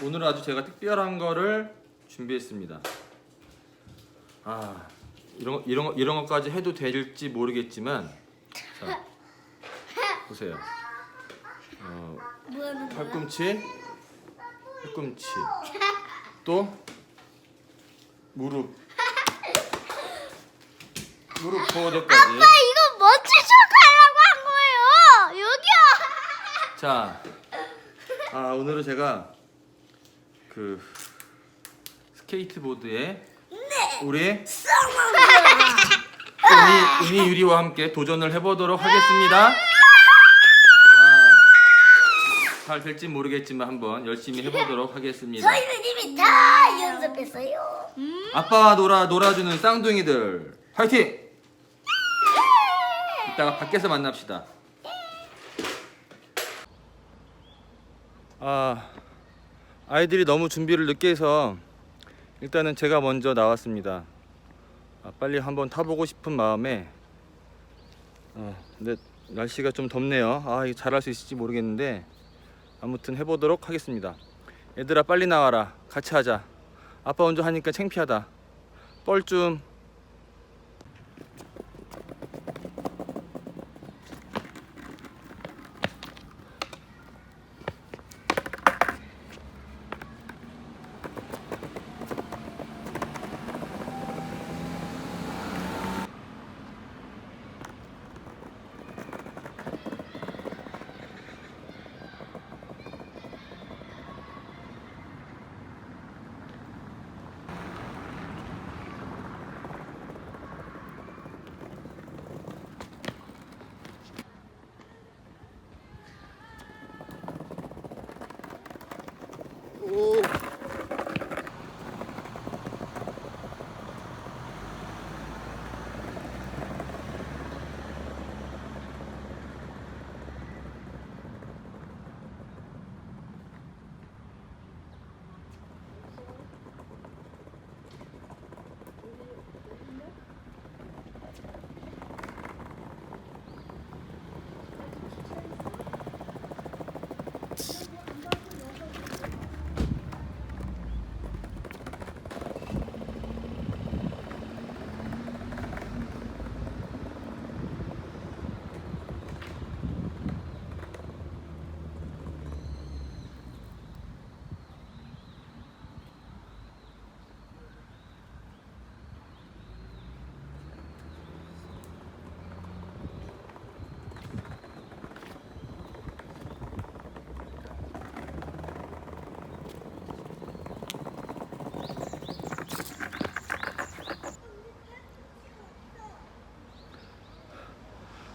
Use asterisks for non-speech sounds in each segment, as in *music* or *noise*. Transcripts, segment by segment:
오늘은 아주 제가 특별한 거를 준비했습니다. 아 이런 거, 이런 거, 이런 것까지 해도 될지 모르겠지만 자 보세요. 어? 팔꿈치, 팔꿈치, 또 무릎, 무릎 보호대까지. 아빠 이거 뭐 추적하려고 한 거예요? 여기요. 자, 아 오늘은 제가 그 스케이트보드에 우리 은희 은희 유리와 함께 도전을 해보도록 하겠습니다. 아, 잘 될지 모르겠지만 한번 열심히 해보도록 하겠습니다. 저희는 이미 다 연습했어요. 아빠와 놀아 놀아주는 쌍둥이들 화이팅! 이따가 밖에서 만납시다. 아 아이들이 너무 준비를 늦게 해서 일단은 제가 먼저 나왔습니다. 아, 빨리 한번 타보고 싶은 마음에 어, 근데 날씨가 좀 덥네요. 아 이거 잘할 수 있을지 모르겠는데 아무튼 해보도록 하겠습니다. 얘들아 빨리 나와라. 같이 하자. 아빠 먼저 하니까 창피하다. 뻘쭘.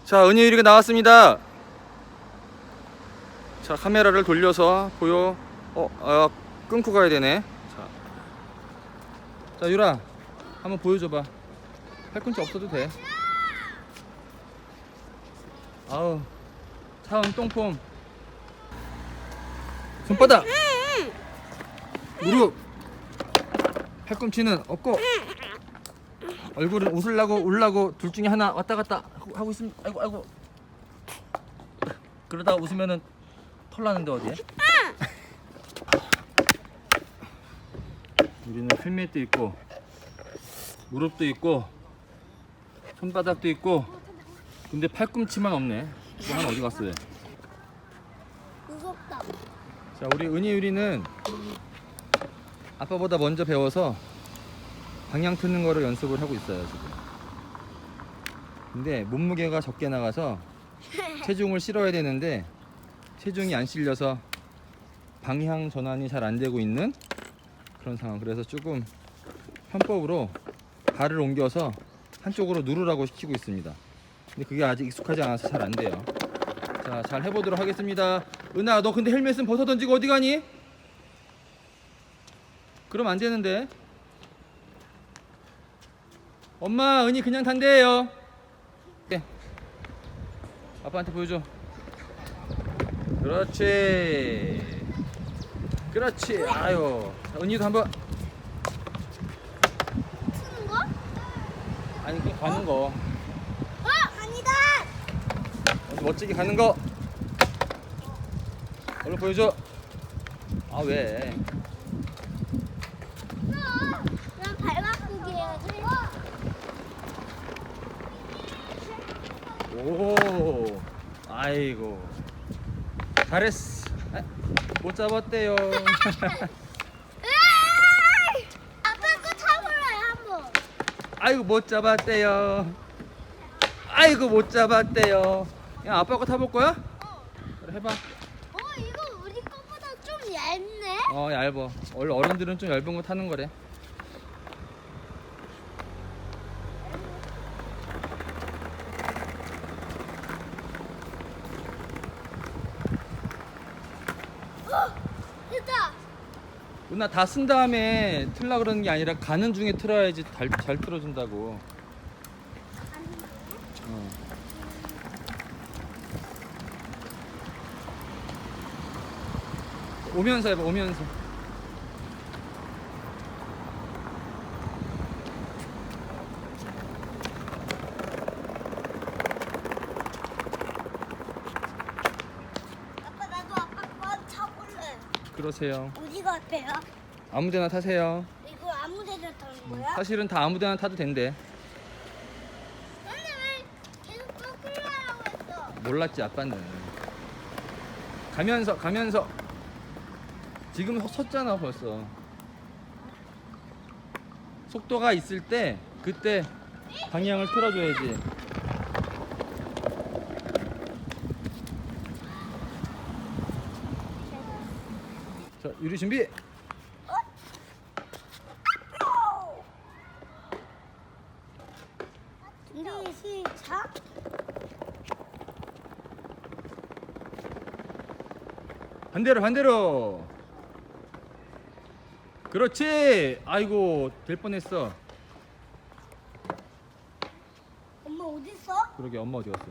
자, 은희 유리가 나왔습니다. 자, 카메라를 돌려서 보여. 어, 아, 끊고 가야 되네. 자, 자 유라, 한번 보여줘봐. 팔꿈치 없어도 돼. 아우, 차은 똥폼. 손바닥. 무릎. 팔꿈치는 없고. 얼굴은 웃으려고 울라고 둘 중에 하나 왔다 갔다 하고, 하고 있으면 아이고 아이고 그러다 웃으면은 털 나는데 어디에? 우리는 헬멧도 있고 무릎도 있고 손바닥도 있고 근데 팔꿈치만 없네 또 하나 어디 갔어 얘? 무섭다. 자 우리 은희 유리는 아빠보다 먼저 배워서 방향 트는 거를 연습을 하고 있어요 지금. 근데 몸무게가 적게 나가서 *laughs* 체중을 실어야 되는데 체중이 안 실려서 방향 전환이 잘 안 되고 있는 그런 상황. 그래서 조금 편법으로 발을 옮겨서 한쪽으로 누르라고 시키고 있습니다. 근데 그게 아직 익숙하지 않아서 잘 안 돼요. 자 잘 해보도록 하겠습니다. 은아 너 근데 헬멧은 벗어 던지고 어디 가니? 그럼 안 되는데 엄마 은희 그냥 탄대요 네. 아빠한테 보여줘 그렇지 그렇지 아유 자, 은희도 한번 트는 거? 아니 그냥 가는 거 어? 아니다. 어디 멋지게 가는 거 얼른 보여줘 아 왜? 그럼 발 바꾸기 해야지. 오, 아이고, 잘했어. 아, 못 잡았대요. 으아! 아빠 거 타볼래요 한번. 아이고 못 잡았대요. 아이고 못 잡았대요. 야 아빠 거 타볼 거야? 그래 해봐. 어 이거 우리 거보다 좀 얇네. 어 얇어. 원래 어른들은 좀 얇은 거 타는 거래. 어 됐다. 누나 다 쓴 다음에 틀라 그러는 게 아니라 가는 중에 틀어야지 잘, 잘 틀어준다고. 어. 오면서 해봐 오면서. 아빠 나도 아빠 거 타볼래. 그러세요. 어디가 어때요? 아무데나 타세요. 이거 아무 데나 타는 거야? 사실은 다 아무데나 타도 된대. 근데 왜 계속 거꾸로라고 했어? 몰랐지 아빠는. 가면서 가면서. 지금 서- 섰잖아 벌써. 속도가 있을 때 그때 방향을 틀어줘야지. 유리 준비. 준비 시작. 반대로 반대로. 그렇지. 아이고 될 뻔했어. 엄마 어디 있어? 그러게 엄마 어디 갔어?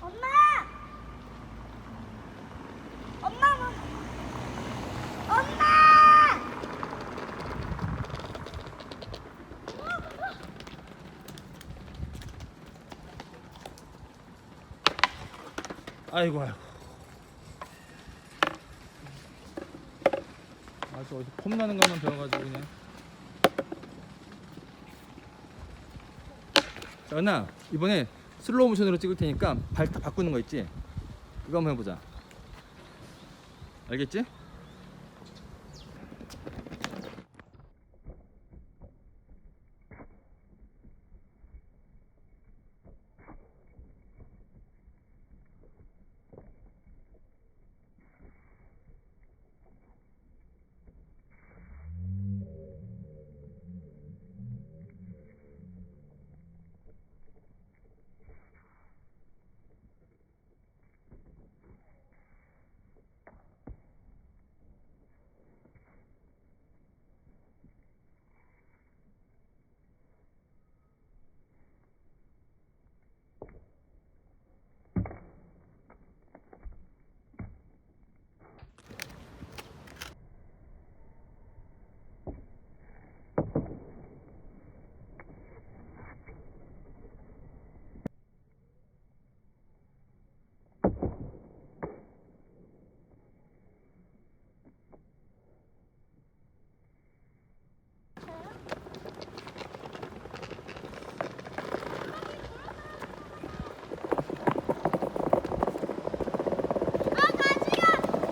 엄마! 엄마! 뭐- 엄마! 아이고 아이고. 아주 어디서 폼 나는 것만 배워가지고 그냥. 자, 은아 이번에 슬로우 모션으로 찍을 테니까 발다 바꾸는 거 있지? 그거 한번 해보자. 알겠지?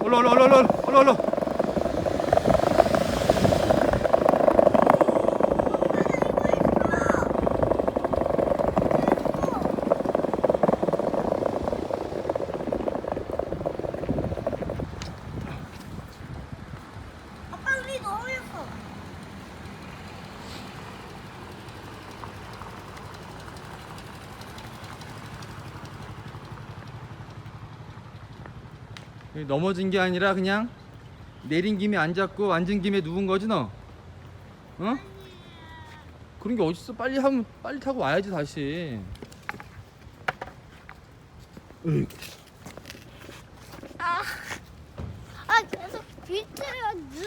가지가! 올라 올라 올라 올라 올라 올라. 아빠 우리 너무 예뻐. 넘어진 게 아니라 그냥 내린 김에 앉았고 앉은 김에 누운 거지 너? 어? 그런 게 어딨어? 빨리 하면 빨리 타고 와야지 다시. 으이, 아, 아 계속 비틀어줘.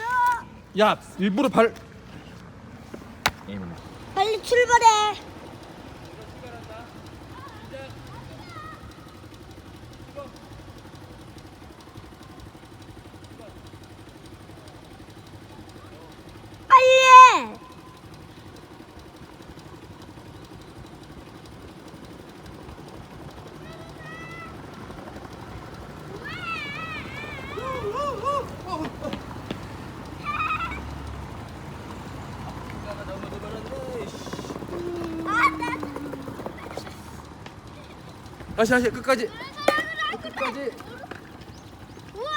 야 일부러 발. 빨리 출발해. 다시 다시 끝까지 끝까지 우와!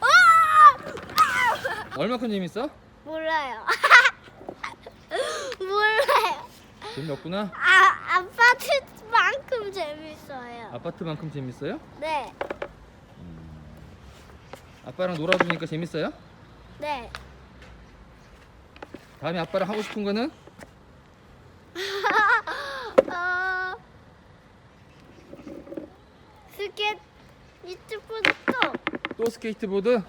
우와! 얼마큼 재밌어? 몰라요. *laughs* 몰라요. 재미없구나 아, 아파트만큼 재밌어요. 아파트만큼 재밌어요? 네. 아빠랑 놀아주니까 재밌어요? 네. 다음에 아빠랑 하고 싶은 거는? 어, 스케이트 유튜브도 또 스케이트보드?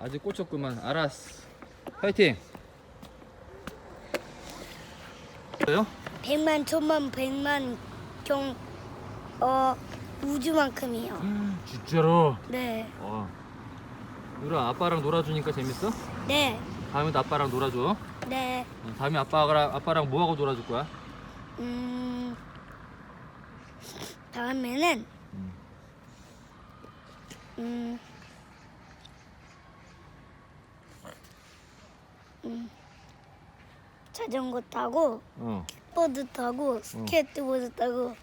아직 꽂혔구만 알았어 파이팅 그래요? 백만 천만 백만 경 어, 우주만큼이요. 진짜로? 네. 어 유라 아빠랑 놀아주니까 재밌어? 네. 다음에도 아빠랑 놀아줘 네. 어, 다음에 아빠랑 아빠랑 뭐 하고 놀아줄 거야? 음. 다음에는 음. 음. 음. 자전거 타고 어. 보드 타고 스케이트보드 타고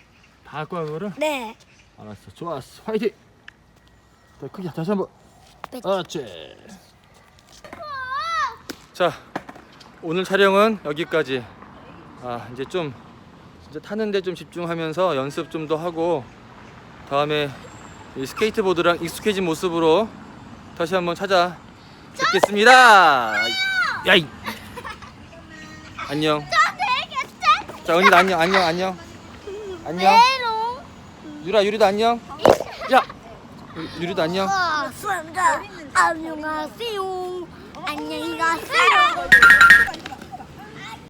다 할 거야 그거를? 네. 알았어 좋았어 화이팅 더 크게 다시 한번 그렇지 자 오늘 촬영은 여기까지 아 이제 좀 진짜 타는데 좀 집중하면서 연습 좀 더 하고 다음에 이 스케이트보드랑 익숙해진 모습으로 다시 한번 찾아 뵙겠습니다. 야이! 안녕. 자 은희도 안녕 안녕 안녕. 안녕. 유라 유리도 안녕. 야! 유- 유리도 안녕. 안녕하세요. 안녕히 가세요.